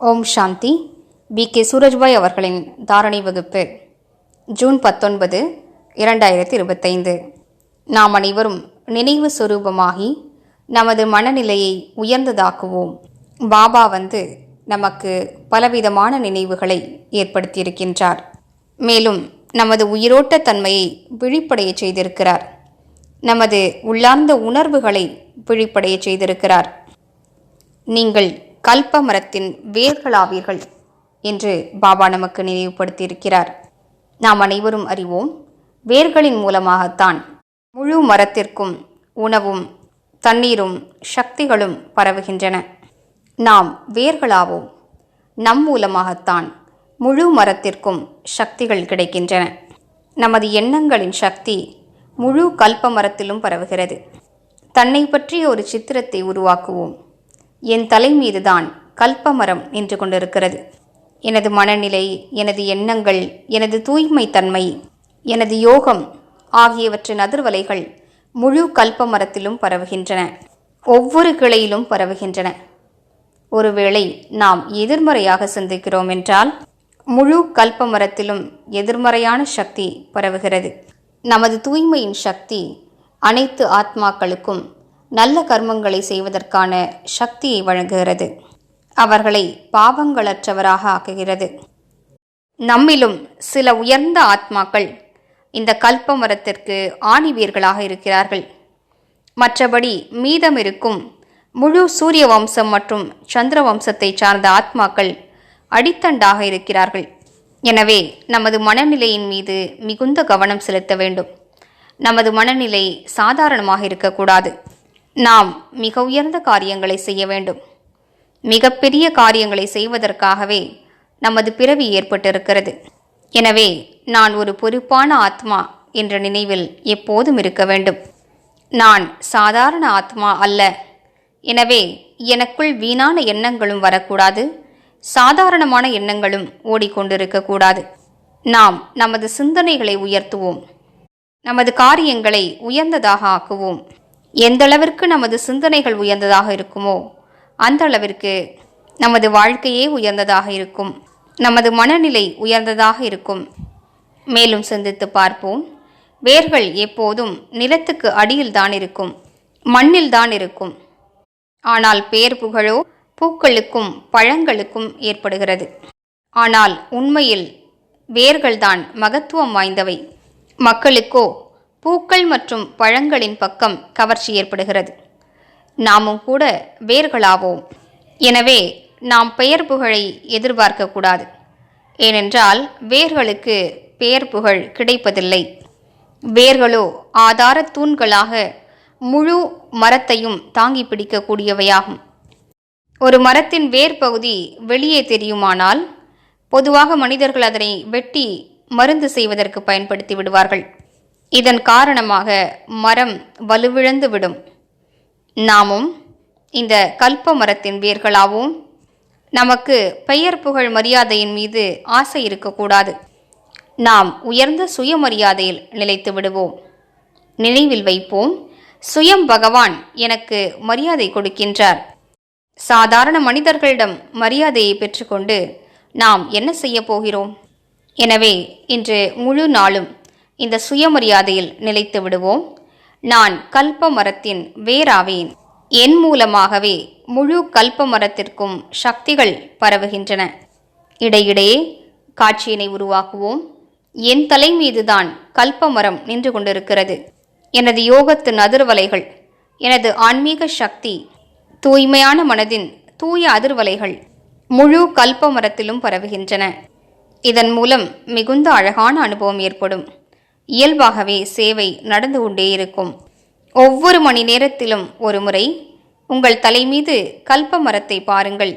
ஓம் சாந்தி. B. K. Surajbhai அவர்களின் தாரணை வகுப்பு ஜூன் பத்தொன்பது இரண்டாயிரத்தி இருபத்தைந்து நாம் அனைவரும் நினைவு சுரூபமாகி நமது மனநிலையை உயர்ந்ததாக்குவோம். பாபா வந்து நமக்கு பலவிதமான நினைவுகளை ஏற்படுத்தியிருக்கின்றார். மேலும் நமது உயிரோட்ட தன்மையை விழிப்படைய செய்திருக்கிறார். நமது உள்ளார்ந்த உணர்வுகளை விழிப்படைய செய்திருக்கிறார். நீங்கள் கல்ப மரத்தின் வேர்களாவீர்கள் என்று பாபா நமக்கு நினைவுபடுத்தியிருக்கிறார். நாம் அனைவரும் அறிவோம் வேர்களின் மூலமாகத்தான் முழு மரத்திற்கும் உணவும் தண்ணீரும் சக்திகளும் பரவுகின்றன. நாம் வேர்களாவோம். நம் மூலமாகத்தான் முழு மரத்திற்கும் சக்திகள் கிடைக்கின்றன. நமது எண்ணங்களின் சக்தி முழு கல்ப மரத்திலும் பரவுகிறது. தன்னை பற்றிய ஒரு சித்திரத்தை உருவாக்குவோம். என் தலைமீதுதான் கல்பமரம் நின்று கொண்டிருக்கிறது. எனது மனநிலை எனது எண்ணங்கள் எனது தூய்மை தன்மை எனது யோகம் ஆகியவற்றின் அதிர்வலைகள் முழு கல்பமரத்திலும் பரவுகின்றன. ஒவ்வொரு கிளையிலும் பரவுகின்றன. ஒருவேளை நாம் எதிர்மறையாக சிந்திக்கிறோம் என்றால் முழு கல்பமரத்திலும் எதிர்மறையான சக்தி பரவுகிறது. நமது தூய்மையின் சக்தி அனைத்து ஆத்மாக்களுக்கும் நல்ல கர்மங்களை செய்வதற்கான சக்தியை வழங்குகிறது. அவர்களை பாவங்களற்றவராக ஆக்குகிறது. நம்மிலும் சில உயர்ந்த ஆத்மாக்கள் இந்த கல்ப மரத்திற்கு ஆணிவீர்களாக இருக்கிறார்கள். மற்றபடி மீதம் இருக்கும் முழு சூரிய வம்சம் மற்றும் சந்திர வம்சத்தை சார்ந்த ஆத்மாக்கள் அடித்தண்டாக இருக்கிறார்கள். எனவே நமது மனநிலையின் மீது மிகுந்த கவனம் செலுத்த வேண்டும். நமது மனநிலை சாதாரணமாக இருக்கக்கூடாது. நாம் மிக உயர்ந்த காரியங்களை செய்ய வேண்டும். மிகப்பெரிய காரியங்களை செய்வதற்காகவே நமது பிறவி ஏற்பட்டிருக்கிறது. எனவே நான் ஒரு பொறுப்பான ஆத்மா என்ற நினைவில் எப்போதும் இருக்க வேண்டும். நான் சாதாரண ஆத்மா அல்ல. எனவே எனக்குள் வீணான எண்ணங்களும் வரக்கூடாது. சாதாரணமான எண்ணங்களும் ஓடிக்கொண்டிருக்கக்கூடாது நாம் நமது சிந்தனைகளை உயர்த்துவோம். நமது காரியங்களை உயர்ந்ததாக ஆக்குவோம். எந்தளவிற்கு நமது சிந்தனைகள் உயர்ந்ததாக இருக்குமோ அந்த அளவிற்கு நமது வாழ்க்கையே உயர்ந்ததாக இருக்கும். நமது மனநிலை உயர்ந்ததாக இருக்கும். மேலும் சிந்தித்து பார்ப்போம். வேர்கள் எப்போதும் நிலத்துக்கு அடியில் தான் இருக்கும். மண்ணில் தான் இருக்கும். ஆனால் பேர் புகழோ பூக்களுக்கும் பழங்களுக்கும் ஏற்படுகிறது. ஆனால் உண்மையில் வேர்கள்தான் மகத்துவம் வாய்ந்தவை. மக்களுக்கோ பூக்கள் மற்றும் பழங்களின் பக்கம் கவர்ச்சி ஏற்படுகிறது. நாமும் கூட வேர்களாவோம். எனவே நாம் பெயர் புகழை எதிர்பார்க்கக்கூடாது ஏனென்றால் வேர்களுக்கு பெயர் புகழ் கிடைப்பதில்லை. வேர்களோ ஆதார தூண்களாக முழு மரத்தையும் தாங்கி பிடிக்கக்கூடியவையாகும் ஒரு மரத்தின் வேர் பகுதி வெளியே தெரியுமானால் பொதுவாக மனிதர்கள் அதனை வெட்டி மருந்து செய்வதற்கு பயன்படுத்தி விடுவார்கள். இதன் காரணமாக மரம் வலுவிழந்து விடும். நாமும் இந்த கல்ப மரத்தின் வேர்களாகவும் நமக்கு பெயர் புகழ் மரியாதையின் மீது ஆசை இருக்கக்கூடாது. நாம் உயர்ந்த சுயமரியாதையில் நிலைத்து விடுவோம். நினைவில் வைப்போம் சுயம் பகவான் எனக்கு மரியாதை கொடுக்கின்றார். சாதாரண மனிதர்களிடம் மரியாதையை பெற்றுக்கொண்டு நாம் என்ன செய்ய போகிறோம்? எனவே இன்று முழு நாளும் இந்த சுயமரியாதையில் நிலைத்து விடுவோம். நான் கல்ப மரத்தின் வேராவேன். என் மூலமாகவே முழு கல்ப மரத்திற்கும் சக்திகள் பரவுகின்றன. இடையிடையே காட்சியினை உருவாக்குவோம். என் தலை மீதுதான் கல்ப மரம் நின்று கொண்டிருக்கிறது. எனது யோகத்தின் அதிர்வலைகள் எனது ஆன்மீக சக்தி தூய்மையான மனதின் தூய அதிர்வலைகள் முழு கல்ப மரத்திலும் பரவுகின்றன. இதன் மூலம் மிகுந்த அழகான அனுபவம் ஏற்படும். இயல்பாகவே சேவை நடந்து கொண்டே இருக்கும். ஒவ்வொரு மணி நேரத்திலும் ஒரு முறை உங்கள் தலை மீது கல்ப மரத்தை பாருங்கள்.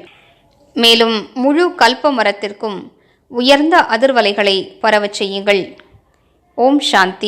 மேலும் முழு கல்ப மரத்திற்கும் உயர்ந்த அதிர்வலைகளை பரவச் செய்யுங்கள். ஓம் சாந்தி.